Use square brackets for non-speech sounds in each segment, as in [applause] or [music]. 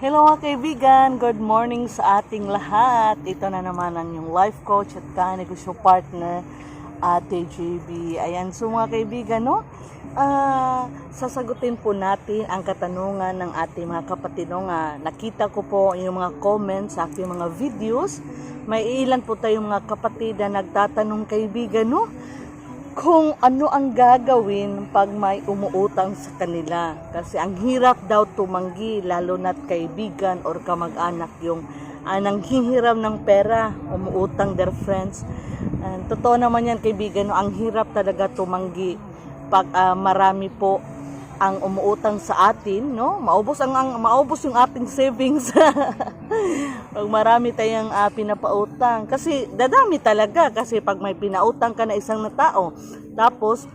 Hello mga kaibigan, good morning sa ating lahat. Ito na naman ang yung life coach at ka-negosyo partner, Ate JB. Ayan, so mga kaibigan, no? Ah, sasagutin po natin ang katanungan ng ating mga kapatid. No? Nga, nakita ko po yung mga comments sa aking mga videos. May ilan po tayong mga kapatid na nagtatanong kaibigan, no? Kung ano ang gagawin pag may umuutang sa kanila. Kasi ang hirap daw tumanggi, lalo na't kaibigan or kamag-anak yung uh, nanghihiram ng pera, umuutang their friends. And, totoo naman yan kaibigan, no? ang hirap talaga tumanggi pag ah, marami po ang umuutang sa atin, no? Maubos ang, ang maubos yung ating savings. [laughs] pag marami tayong ah, pinapautang. Kasi dadami talaga. Kasi pag may pinautang ka na isang na tao tapos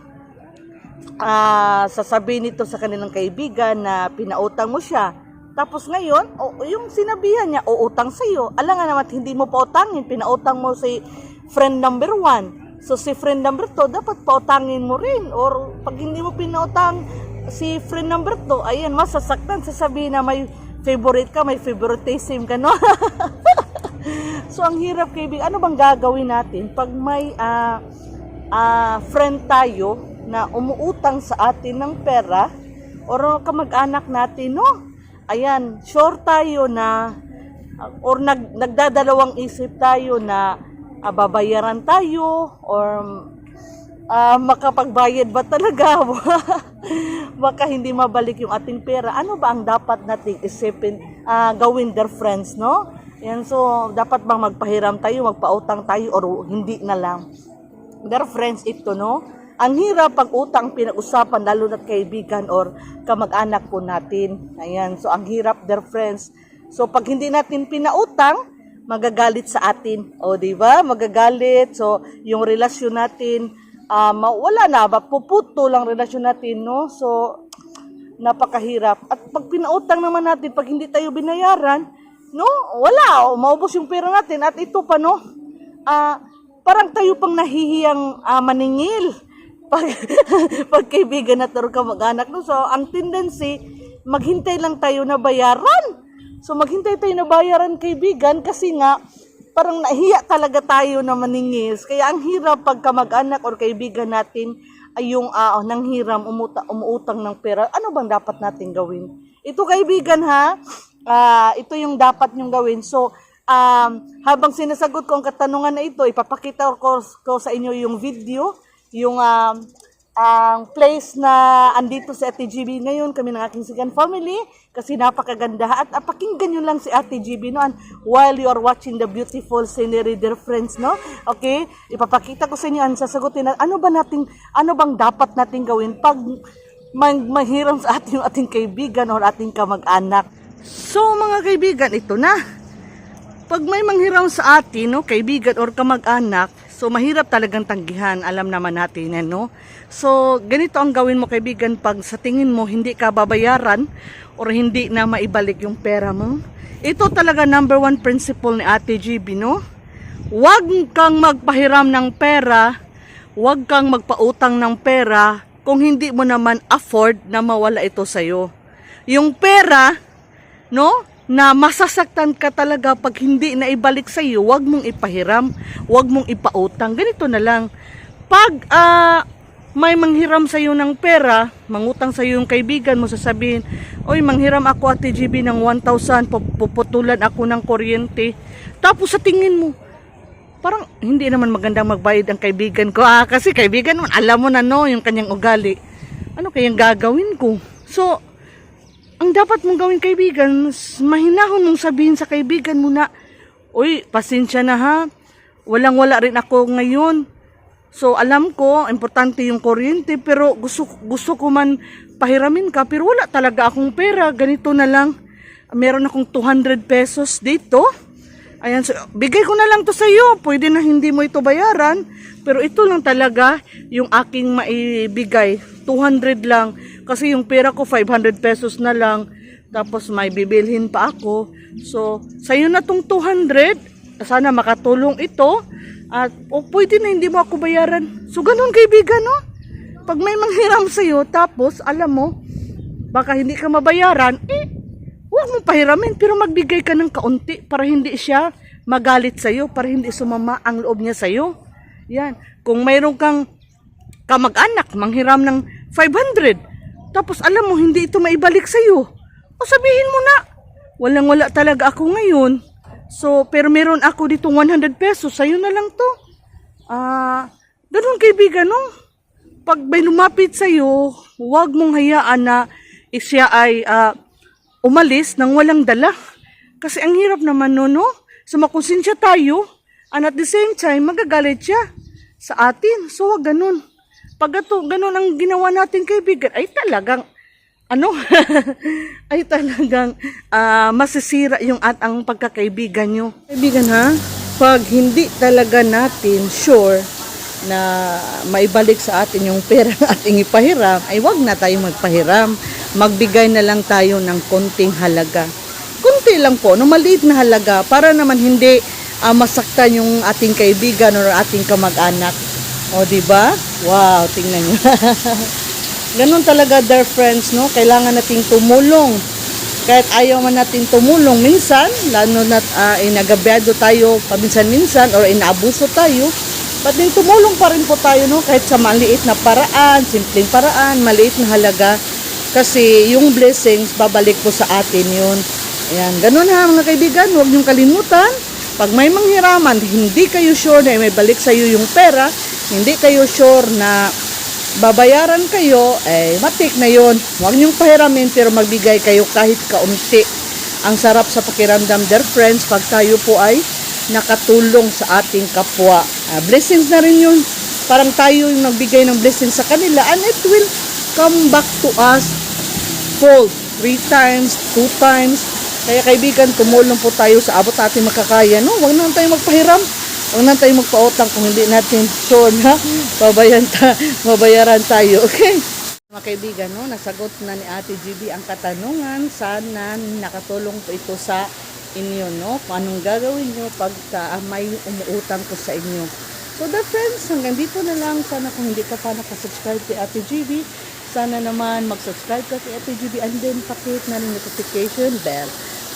ah sasabihin nito sa kanilang kaibigan na pinautang mo siya. Tapos ngayon o, yung sinabihan niya uutang sa iyo alangan naman hindi mo pautangin. Pinautang mo si friend number one. So si friend number two dapat pautangin mo rin. Or pag hindi mo pinautang si friend number two ayan masasaktan sasabihin na may favorite ka, may favoritism ka, no? [laughs] so, ang hirap, kaibigan. Ano bang gagawin natin pag may ah ah, friend tayo na umuutang sa atin ng pera or kamag-anak natin, no? Ayan, sure tayo na or nag, nagdadalawang isip tayo na ah, babayaran tayo or ah, makapagbayad ba talaga? [laughs] Baka hindi mabalik yung ating pera. Ano ba ang dapat nating isipin, ah, gawin their friends, no? Yan, so, dapat bang magpahiram tayo, magpautang tayo, or hindi na lang? Their friends ito, no? Ang hirap pag utang pinag-usapan, lalo na kaibigan or kamag-anak po natin. Ayan, so ang hirap their friends. So, pag hindi natin pinautang, magagalit sa atin. O, di ba? Magagalit. So, yung relasyon natin, ah, wala na? Puputo lang relasyon natin, no? So, napakahirap. At pag pinautang naman natin, pag hindi tayo binayaran, no? Wala. O, maubos yung pera natin. At ito pa, no? Ah, parang tayo pang nahihiyang ah, maningil. [laughs] Pag, pag kaibigan na taro ka mag-anak, no? So, ang tendency, maghintay lang tayo na bayaran. So, maghintay tayo na bayaran, kaibigan, kasi nga, parang nahiya talaga tayo na maningis. Kaya ang hirap pagka mag-anak or kaibigan natin ay yung uh, nanghiram, umuta, umuutang ng pera. Ano bang dapat natin gawin? Ito kaibigan ha, ah, ito yung dapat nyong gawin. So, um, habang sinasagot ko ang katanungan na ito, ipapakita ko, ko sa inyo yung video, yung um, ang place na andito si Ate GB ngayon, kami ng aking sigan family, kasi napakaganda. At uh, pakinggan nyo lang si Ate GB noon while you are watching the beautiful scenery, dear friends, no? Okay? Ipapakita ko sa inyo ang sasagutin na ano ba nating, ano bang dapat nating gawin pag mag mahiram sa ating, ating kaibigan o ating kamag-anak. So, mga kaibigan, ito na. Pag may manghiram sa atin, no, kaibigan or kamag-anak, so mahirap talagang tanggihan, alam naman natin, yan, no? So, ganito ang gawin mo kaibigan pag sa tingin mo hindi ka babayaran or hindi na maibalik yung pera mo. Ito talaga number one principle ni Ate GB, no? Huwag kang magpahiram ng pera, huwag kang magpautang ng pera kung hindi mo naman afford na mawala ito sa'yo. Yung pera, no? Na masasaktan ka talaga pag hindi na ibalik sa iyo, wag mong ipahiram, wag mong ipautang. Ganito na lang. Pag ah, may manghiram sa iyo ng pera, mangutang sa iyo yung kaibigan mo, sasabihin, Oy, manghiram ako ate GB ng 1,000, puputulan ako ng kuryente. Tapos sa tingin mo, parang hindi naman magandang magbayad ang kaibigan ko. Ah, kasi kaibigan mo, alam mo na no, yung kanyang ugali. Ano kayang gagawin ko? So, ang dapat mong gawin kaibigan, mahinahon mong sabihin sa kaibigan mo na, Uy, pasensya na ha, walang wala rin ako ngayon. So alam ko, importante yung kuryente, pero gusto, gusto ko man pahiramin ka, pero wala talaga akong pera, ganito na lang. Meron akong 200 pesos dito. Ayan, so, bigay ko na lang to sa iyo. Pwede na hindi mo ito bayaran. Pero ito lang talaga yung aking maibigay. 200 lang. Kasi yung pera ko 500 pesos na lang. Tapos may bibilhin pa ako. So, sa'yo na tong 200. Sana makatulong ito. At o pwede na hindi mo ako bayaran. So, ganun kaibigan, no? Pag may manghiram sa'yo, tapos, alam mo, baka hindi ka mabayaran, eh, huwag mo pahiramin, pero magbigay ka ng kaunti para hindi siya magalit sa'yo, para hindi sumama ang loob niya sa'yo. Yan. Kung mayroon kang kamag-anak, manghiram ng 500, tapos alam mo, hindi ito maibalik sa'yo, o sabihin mo na, walang wala talaga ako ngayon. So, pero meron ako dito 100 pesos, sa'yo na lang to. Ah, ganun kaibigan, no? Pag may lumapit sa'yo, huwag mong hayaan na siya ay ah, umalis nang walang dala. Kasi ang hirap naman no, no? So makonsensya tayo, and at the same time, magagalit siya sa atin. So wag ganun. Pag ito, ganun ang ginawa natin kaibigan, ay talagang, ano, [laughs] ay talagang ah, masisira yung at ang pagkakaibigan nyo. Kaibigan ha, pag hindi talaga natin sure na maibalik sa atin yung pera na ating ipahiram, ay wag na tayong magpahiram. Magbigay na lang tayo ng konting halaga. Kunti lang po, no, maliit na halaga para naman hindi ah, masaktan yung ating kaibigan or ating kamag-anak. O, di ba? Wow, tingnan nyo. [laughs] Ganon talaga, dear friends, no? Kailangan nating tumulong. Kahit ayaw man natin tumulong minsan, lalo na uh, inagabyado tayo paminsan-minsan or inaabuso tayo, But din tumulong pa rin po tayo no kahit sa maliit na paraan, simpleng paraan, maliit na halaga kasi yung blessings babalik po sa atin yun. Ayan, ganun ha mga kaibigan, huwag niyong kalimutan. Pag may manghiraman, hindi kayo sure na may balik sa iyo yung pera, hindi kayo sure na babayaran kayo, eh matik na yon. Huwag niyong pahiramin pero magbigay kayo kahit kaunti. Ang sarap sa pakiramdam, dear friends, pag tayo po ay nakatulong sa ating kapwa. Ah, blessings na rin yun. Parang tayo yung nagbigay ng blessings sa kanila and it will come back to us fold. Three times, two times. Kaya kaibigan, tumulong po tayo sa abot ating makakaya. No? Huwag na tayo magpahiram. Huwag na tayo magpautang kung hindi natin sure na babayan ta, mabayaran tayo. Okay? Mga kaibigan, no, nasagot na ni Ate GB ang katanungan. Sana nakatulong po ito sa inyo, no? Kung anong gagawin nyo pagka may umuutang ko sa inyo. So the friends, hanggang dito na lang. Sana kung hindi ka pa nakasubscribe kay Ate GB, sana naman mag-subscribe ka kay Ate GB and then pakit na rin notification bell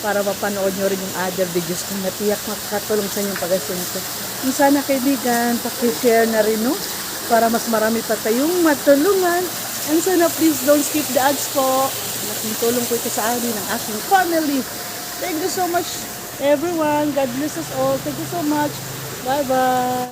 para mapanood nyo rin yung other videos kung natiyak makakatulong sa inyong pag-asunto. Yung sana kaibigan, pakishare na rin, no? Para mas marami pa tayong matulungan. And sana please don't skip the ads po. Malaking tulong po ito sa amin ng aking family. Thank you so much, everyone. God bless us all. Thank you so much. Bye-bye.